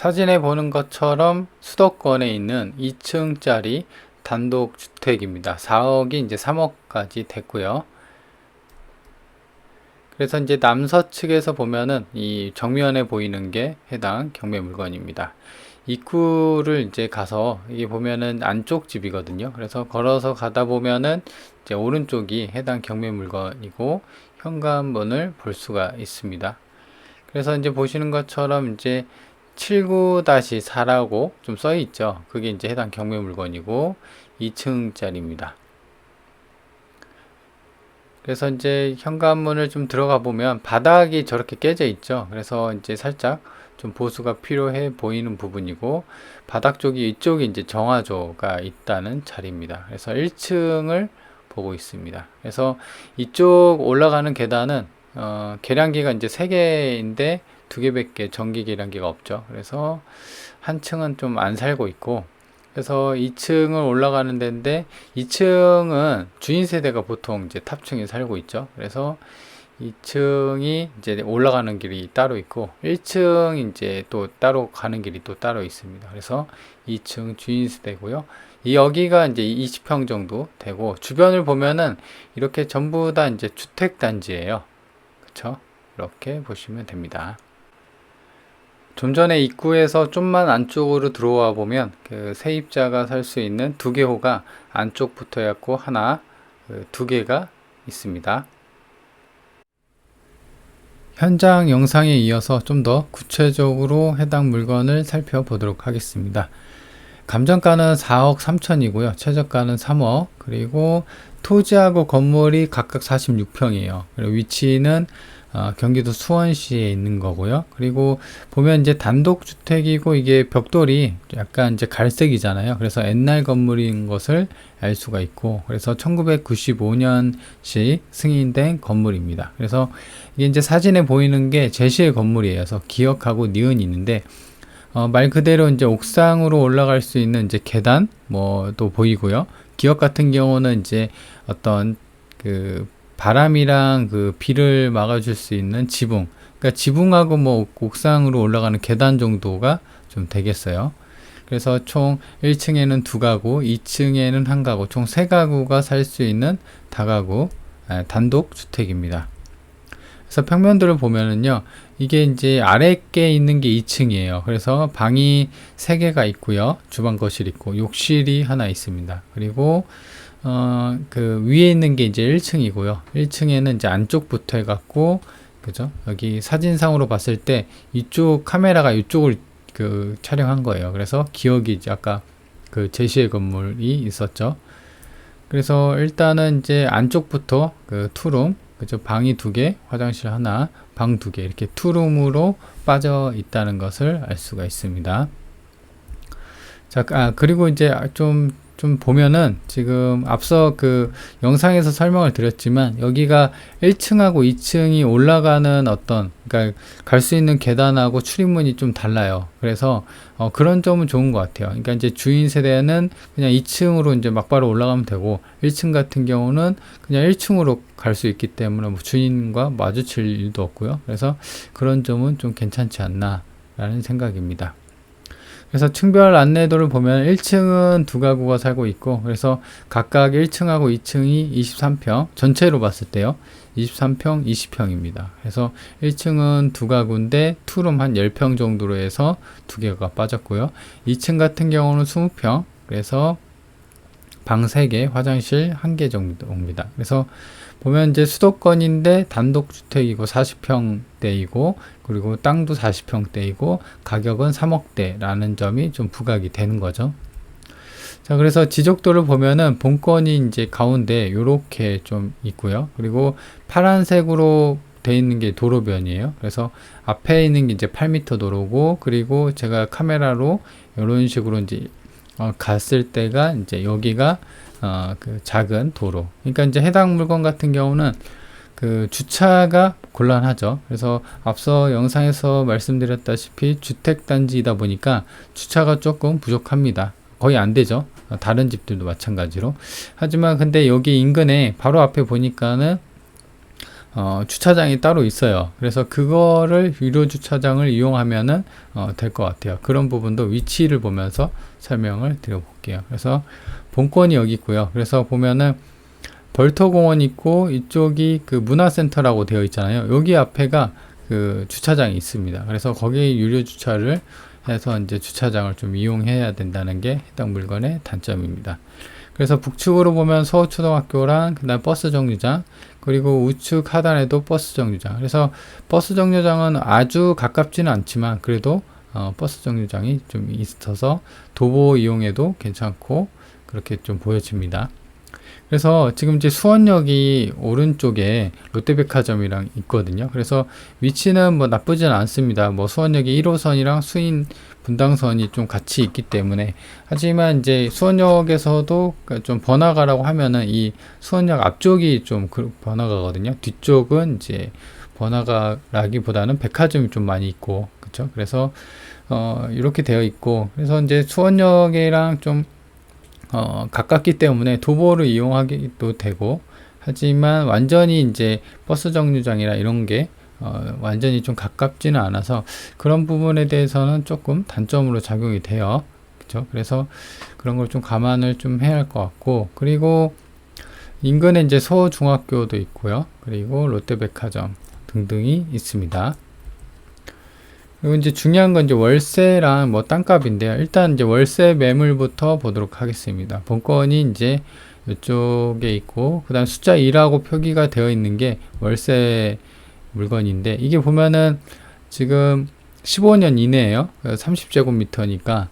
사진에 보는 것처럼 수도권에 있는 2층짜리 단독 주택입니다. 4억이 이제 3억까지 됐고요. 그래서 이제 남서측에서 보면은 이 정면에 보이는 게 해당 경매 물건입니다. 입구를 이제 가서 이게 보면은 안쪽 집이거든요. 그래서 걸어서 가다 보면은 이제 오른쪽이 해당 경매 물건이고 현관문을 볼 수가 있습니다. 그래서 이제 보시는 것처럼 이제 79-4라고 좀 써 있죠. 그게 이제 해당 경매 물건이고 2층짜리입니다. 그래서 이제 현관문을 좀 들어가 보면 바닥이 저렇게 깨져 있죠. 그래서 이제 살짝 좀 보수가 필요해 보이는 부분이고 바닥 쪽이 이쪽이 이제 정화조가 있다는 자리입니다. 그래서 1층을 보고 있습니다. 그래서 이쪽 올라가는 계단은 어, 계량기가 이제 3개인데 2개밖에 전기 계량기가 없죠. 그래서 한 층은 좀 안 살고 있고 그래서 2층을 올라가는 데인데 2층은 주인 세대가 보통 이제 탑층에 살고 있죠. 그래서 2층이 이제 올라가는 길이 따로 있고 1층 이제 또 따로 가는 길이 또 따로 있습니다. 그래서 2층 주인 세대고요. 이 여기가 이제 20평 정도 되고 주변을 보면은 이렇게 전부 다 이제 주택 단지예요. 그렇죠? 이렇게 보시면 됩니다. 좀 전에 입구에서 좀만 안쪽으로 들어와 보면 그 세입자가 살 수 있는 두 개 호가 안쪽 붙어 있고 하나 그 두 개가 있습니다. 현장 영상에 이어서 좀 더 구체적으로 해당 물건을 살펴보도록 하겠습니다. 감정가는 4억 3천이고요. 최저가는 3억. 그리고 토지하고 건물이 각각 46평이에요. 그리고 위치는 어, 경기도 수원시에 있는 거고요. 그리고 보면 이제 단독 주택이고 이게 벽돌이 약간 이제 갈색이잖아요. 그래서 옛날 건물인 것을 알 수가 있고 그래서 1995년식 승인된 건물입니다. 그래서 이게 이제 사진에 보이는 게 제시의 건물이에요. 기억하고 니은이 있는데 어, 말 그대로 이제 옥상으로 올라갈 수 있는 이제 계단 뭐 또 보이고요. 기억 같은 경우는 이제 어떤 그 바람이랑 그 비를 막아줄 수 있는 지붕. 그러니까 지붕하고 뭐 옥상으로 올라가는 계단 정도가 좀 되겠어요. 그래서 총 1층에는 두 가구, 2층에는 한 가구, 총 세 가구가 살 수 있는 다가구 단독 주택입니다. 그래서 평면도를 보면은요, 이게 이제 아래께 있는 게 2층이에요. 그래서 방이 3개가 있고요. 주방 거실 있고, 욕실이 하나 있습니다. 그리고 어, 그 위에 있는 게 이제 1층이고요. 1층에는 이제 안쪽부터 해갖고, 그죠? 여기 사진상으로 봤을 때 이쪽 카메라가 이쪽을 그 촬영한 거예요. 그래서 기억이 이제 아까 그 제시의 건물이 있었죠. 그래서 일단은 이제 안쪽부터 그 투룸, 그죠? 방이 두 개, 화장실 하나, 방 두 개, 이렇게 투룸으로 빠져 있다는 것을 알 수가 있습니다. 자, 아, 그리고 이제 좀 좀 보면은 지금 앞서 그 영상에서 설명을 드렸지만 여기가 1층하고 2층이 올라가는 어떤 그러니까 갈 수 있는 계단하고 출입문이 좀 달라요. 그래서 어 그런 점은 좋은 것 같아요. 그러니까 이제 주인 세대는 그냥 2층으로 이제 막바로 올라가면 되고 1층 같은 경우는 그냥 1층으로 갈 수 있기 때문에 뭐 주인과 마주칠 일도 없고요. 그래서 그런 점은 좀 괜찮지 않나라는 생각입니다. 그래서 층별 안내도를 보면 1층은 두 가구가 살고 있고 그래서 각각 1층하고 2층이 23평 전체로 봤을 때요 23평 20평입니다. 그래서 1층은 두 가구인데 투룸 한 10평 정도로 해서 두 개가 빠졌고요. 2층 같은 경우는 20평 그래서 방 3개 화장실 1개 정도입니다 그래서 보면 이제 수도권인데 단독주택이고 40평대이고 그리고 땅도 40평대이고 가격은 3억대라는 점이 좀 부각이 되는 거죠. 자, 그래서 지적도를 보면은 본건이 이제 가운데 요렇게 좀 있고요. 그리고 파란색으로 돼 있는 게 도로변이에요. 그래서 앞에 있는 게 이제 8m 도로고 그리고 제가 카메라로 이런 식으로 이제 어, 갔을 때가 이제 여기가 어, 그 작은 도로. 그러니까 이제 해당 물건 같은 경우는 그 주차가 곤란하죠. 그래서 앞서 영상에서 말씀드렸다시피 주택단지이다 보니까 주차가 조금 부족합니다. 거의 안 되죠. 다른 집들도 마찬가지로. 하지만 근데 여기 인근에 바로 앞에 보니까는 어, 주차장이 따로 있어요. 그래서 그거를 유료 주차장을 이용하면은 어, 될 것 같아요. 그런 부분도 위치를 보면서 설명을 드려볼게요. 그래서 본권이 여기 있고요. 그래서 보면은 벌터공원 있고 이쪽이 그 문화센터라고 되어 있잖아요. 여기 앞에가 그 주차장이 있습니다. 그래서 거기에 유료 주차를 해서 이제 주차장을 좀 이용해야 된다는 게 해당 물건의 단점입니다. 그래서 북측으로 보면 서초등학교랑 그다음 버스 정류장 그리고 우측 하단에도 버스 정류장. 그래서 버스 정류장은 아주 가깝지는 않지만 그래도 어, 버스 정류장이 좀 있어서 도보 이용해도 괜찮고 그렇게 좀 보여집니다. 그래서 지금 이제 수원역이 오른쪽에 롯데백화점이랑 있거든요. 그래서 위치는 뭐 나쁘지는 않습니다. 뭐 수원역이 1호선이랑 수인 분당선이 좀 같이 있기 때문에 하지만 이제 수원역에서도 그좀 번화가라고 하면은 이 수원역 앞쪽이 좀그 번화가거든요. 뒤쪽은 이제 번화가라기보다는 백화점이 좀 많이 있고 그렇죠. 그래서 어 이렇게 되어 있고 그래서 이제 수원역이랑 좀 어, 가깝기 때문에 도보를 이용하기도 되고 하지만 완전히 이제 버스 정류장이나 이런 게 어, 완전히 좀 가깝지는 않아서 그런 부분에 대해서는 조금 단점으로 작용이 돼요. 그렇죠? 그래서 그런 걸 좀 감안을 좀 해야 할 것 같고 그리고 인근에 이제 서중학교도 있고요. 그리고 롯데백화점 등등이 있습니다. 그리고 이제 중요한 건 이제 월세랑 뭐 땅값인데요. 일단 이제 월세 매물부터 보도록 하겠습니다. 본건이 이제 이쪽에 있고, 그 다음 숫자 2라고 표기가 되어 있는 게 월세 물건인데, 이게 보면은 지금 15년 이내에요. 30제곱미터니까,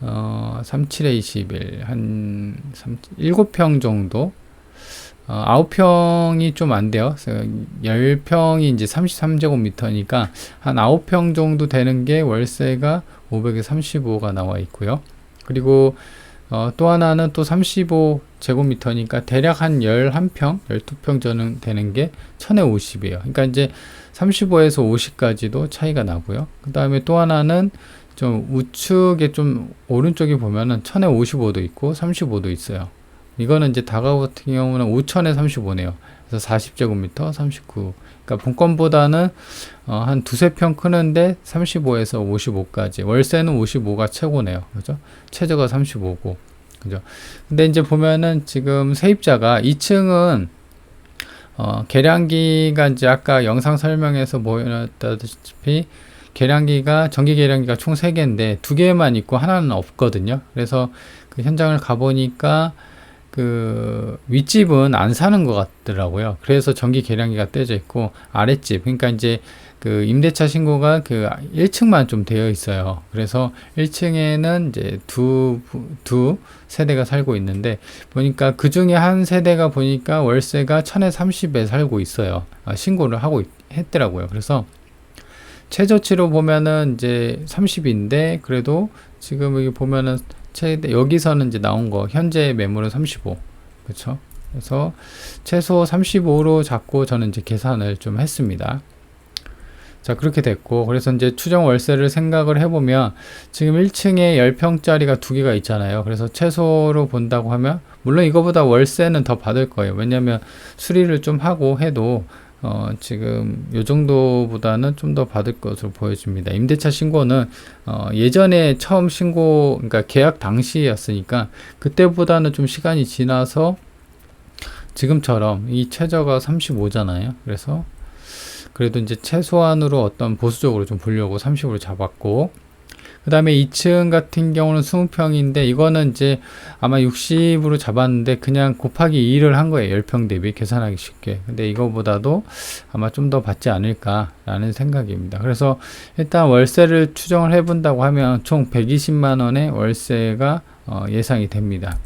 어, 37에 21, 한 3, 7평 정도 어, 9평이 좀 안 돼요. 그래서 10평이 이제 33제곱미터니까 한 9평 정도 되는 게 월세가 500에 35가 나와 있고요. 그리고 어, 또 하나는 또 35제곱미터니까 대략 한 11평, 12평 저는 되는 게 1000에 50이에요. 그러니까 이제 35에서 50까지도 차이가 나고요. 그 다음에 또 하나는 좀 우측에 좀 오른쪽에 보면은 1000에 55도 있고 35도 있어요. 이거는 이제 다가구 같은 경우는 5천에 35네요. 그래서 40제곱미터 39. 그러니까 본건보다는 어, 한 두세 평 크는데 35에서 55까지. 월세는 55가 최고네요. 그죠? 최저가 35고. 그죠? 근데 이제 보면은 지금 세입자가 2층은 어, 계량기가 이제 아까 영상 설명에서 보였다시피 계량기가 전기 계량기가 총 3개인데 2개만 있고 하나는 없거든요. 그래서 그 현장을 가보니까 그 윗집은 안 사는 것 같더라고요. 그래서 전기 계량기가 떼져 있고 아랫집 그러니까 이제 그 임대차 신고가 그 1층만 좀 되어 있어요. 그래서 1층에는 이제 두, 두 세대가 살고 있는데 보니까 그 중에 한 세대가 보니까 월세가 1000에 30에 살고 있어요. 아, 신고를 하고 있, 했더라고요. 그래서 최저치로 보면은 이제 30인데 그래도 지금 여기 보면은 최대 여기서는 이제 나온 거 현재 매물은 35 그렇죠 그래서 최소 35로 잡고 저는 이제 계산을 좀 했습니다. 자 그렇게 됐고 그래서 이제 추정 월세를 생각을 해보면 지금 1층에 10평짜리가 두 개가 있잖아요. 그래서 최소로 본다고 하면 물론 이거보다 월세는 더 받을 거예요. 왜냐면 수리를 좀 하고 해도 어, 지금 요 정도보다는 좀 더 받을 것으로 보여집니다. 임대차 신고는 어, 예전에 처음 신고, 그러니까 계약 당시였으니까 그때보다는 좀 시간이 지나서 지금처럼 이 최저가 35잖아요. 그래서 그래도 이제 최소한으로 어떤 보수적으로 좀 보려고 30으로 잡았고 그 다음에 2층 같은 경우는 20평인데 이거는 이제 아마 60으로 잡았는데 그냥 곱하기 2를 한 거예요. 10평 대비 계산하기 쉽게. 근데 이거보다도 아마 좀 더 받지 않을까라는 생각입니다. 그래서 일단 월세를 추정을 해본다고 하면 총 120만 원의 월세가 어, 예상이 됩니다.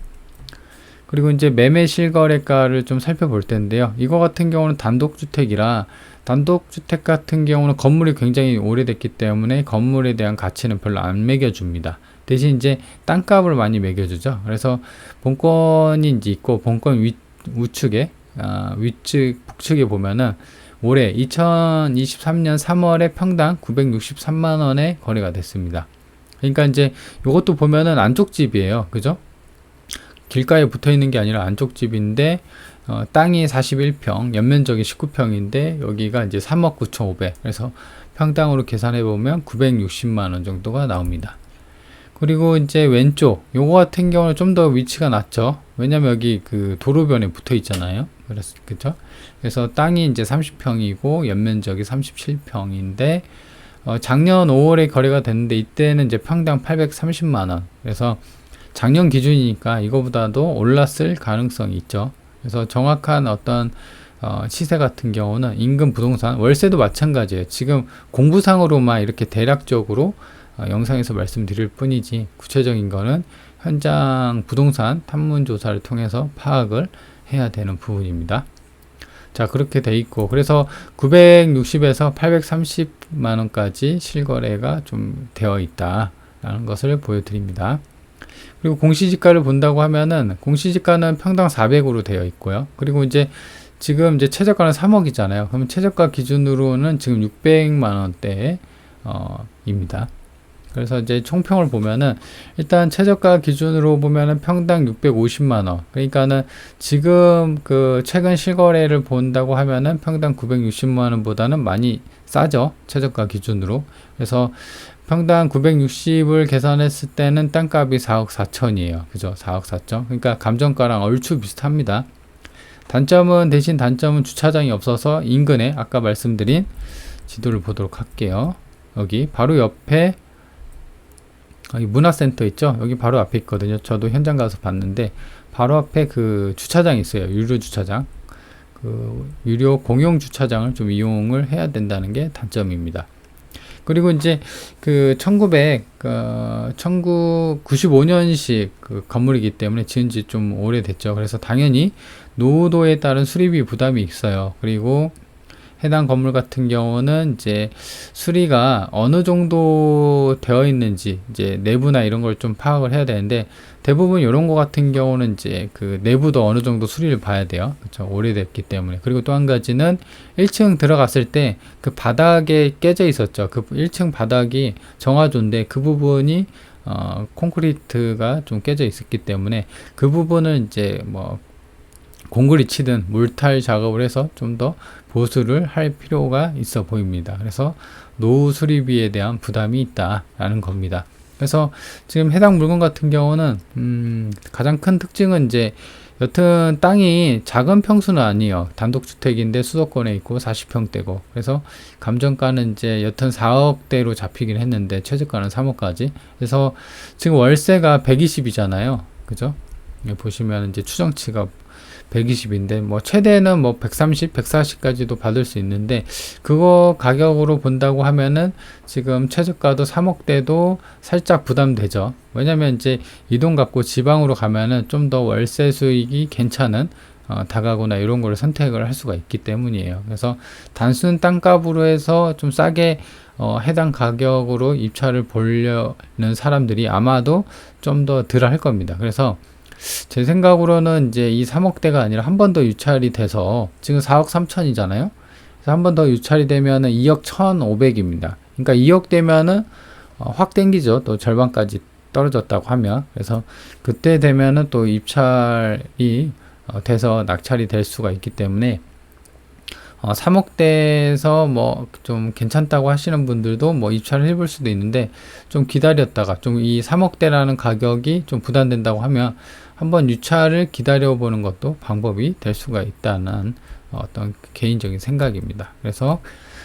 그리고 이제 매매 실거래가를 좀 살펴볼 텐데요. 이거 같은 경우는 단독주택이라 단독주택 같은 경우는 건물이 굉장히 오래됐기 때문에 건물에 대한 가치는 별로 안 매겨줍니다. 대신 이제 땅값을 많이 매겨주죠. 그래서 본건이 이제 있고 본건 위, 우측에 아, 위측 북측에 보면은 올해 2023년 3월에 평당 963만 원에 거래가 됐습니다. 그러니까 이제 이것도 보면은 안쪽 집이에요. 그죠? 길가에 붙어 있는 게 아니라 안쪽 집인데 어, 땅이 41평, 연면적이 19평인데 여기가 이제 3억 9,500. 그래서 평당으로 계산해 보면 960만 원 정도가 나옵니다. 그리고 이제 왼쪽 요거 같은 경우는 좀 더 위치가 낮죠. 왜냐면 여기 그 도로변에 붙어 있잖아요. 그래서 그죠? 그래서 땅이 이제 30평이고 연면적이 37평인데 어, 작년 5월에 거래가 됐는데 이때는 이제 평당 830만 원. 그래서 작년 기준이니까 이거보다도 올랐을 가능성이 있죠. 그래서 정확한 어떤 어, 시세 같은 경우는 인근 부동산 월세도 마찬가지예요. 지금 공부상으로만 이렇게 대략적으로 어, 영상에서 말씀드릴 뿐이지 구체적인 거는 현장 부동산 탐문 조사를 통해서 파악을 해야 되는 부분입니다. 자 그렇게 돼 있고 그래서 960에서 830만 원까지 실거래가 좀 되어 있다라는 것을 보여드립니다. 그리고 공시지가를 본다고 하면은 공시지가는 평당 400으로 되어 있고요. 그리고 이제 지금 이제 최저가는 3억이잖아요. 그러면 최저가 기준으로는 지금 600만 원대 어, 입니다. 그래서 이제 총평을 보면은 일단 최저가 기준으로 보면은 평당 650만 원. 그러니까는 지금 그 최근 실거래를 본다고 하면은 평당 960만 원보다는 많이 싸죠. 최저가 기준으로. 그래서 평당 960을 계산했을 때는 땅값이 4억 4천이에요. 그죠? 4억 4천. 그러니까 감정가랑 얼추 비슷합니다. 단점은 대신 단점은 주차장이 없어서 인근에 아까 말씀드린 지도를 보도록 할게요. 여기 바로 옆에 여기 문화센터 있죠? 여기 바로 앞에 있거든요. 저도 현장 가서 봤는데 바로 앞에 그 주차장이 있어요. 유료 주차장. 그 유료 공용 주차장을 좀 이용을 해야 된다는 게 단점입니다. 그리고 이제 그 1900, 어, 1995년식 그 건물이기 때문에 지은 지 좀 오래됐죠. 그래서 당연히 노후도에 따른 수리비 부담이 있어요. 그리고 해당 건물 같은 경우는 이제 수리가 어느 정도 되어 있는지 이제 내부나 이런 걸 좀 파악을 해야 되는데 대부분 이런 거 같은 경우는 이제 그 내부도 어느 정도 수리를 봐야 돼요. 그렇죠. 오래됐기 때문에. 그리고 또 한 가지는 1층 들어갔을 때 그 바닥에 깨져 있었죠. 그 1층 바닥이 정화조인데 그 부분이 어, 콘크리트가 좀 깨져 있었기 때문에 그 부분을 이제 뭐 공구리 치든 물탈 작업을 해서 좀 더 보수를 할 필요가 있어 보입니다. 그래서 노후 수리비에 대한 부담이 있다라는 겁니다. 그래서 지금 해당 물건 같은 경우는 음, 가장 큰 특징은 이제 여튼 땅이 작은 평수는 아니에요. 단독주택인데 수도권에 있고 40평대고 그래서 감정가는 이제 여튼 4억대로 잡히긴 했는데 최저가는 3억까지 그래서 지금 월세가 120이잖아요. 그죠? 보시면 이제 추정치가 120인데 뭐 최대는 뭐 130, 140까지도 받을 수 있는데 그거 가격으로 본다고 하면은 지금 최저가도 3억대도 살짝 부담되죠. 왜냐면 이제 이동 갖고 지방으로 가면은 좀 더 월세 수익이 괜찮은 어, 다가구나 이런 걸 선택을 할 수가 있기 때문이에요. 그래서 단순 땅값으로 해서 좀 싸게 어, 해당 가격으로 입찰을 보려는 사람들이 아마도 좀 더 덜 할 겁니다. 그래서 제 생각으로는 이제 이 3억대가 아니라 한 번 더 유찰이 돼서 지금 4억 3천이잖아요. 그래서 한 번 더 유찰이 되면은 2억 1,500입니다. 그러니까 2억 되면은 어, 확 땡기죠. 또 절반까지 떨어졌다고 하면 그래서 그때 되면은 또 입찰이 어, 돼서 낙찰이 될 수가 있기 때문에 어, 3억대에서 뭐 좀 괜찮다고 하시는 분들도 뭐 입찰을 해볼 수도 있는데 좀 기다렸다가 좀 이 3억대라는 가격이 좀 부담된다고 하면 한번 유찰을 기다려 보는 것도 방법이 될 수가 있다는 어떤 개인적인 생각입니다. 그래서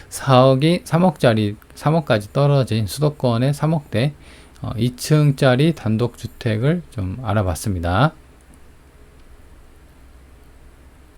4억이 3억짜리 3억까지 떨어진 수도권의 3억대 어, 2층짜리 단독주택을 좀 알아봤습니다.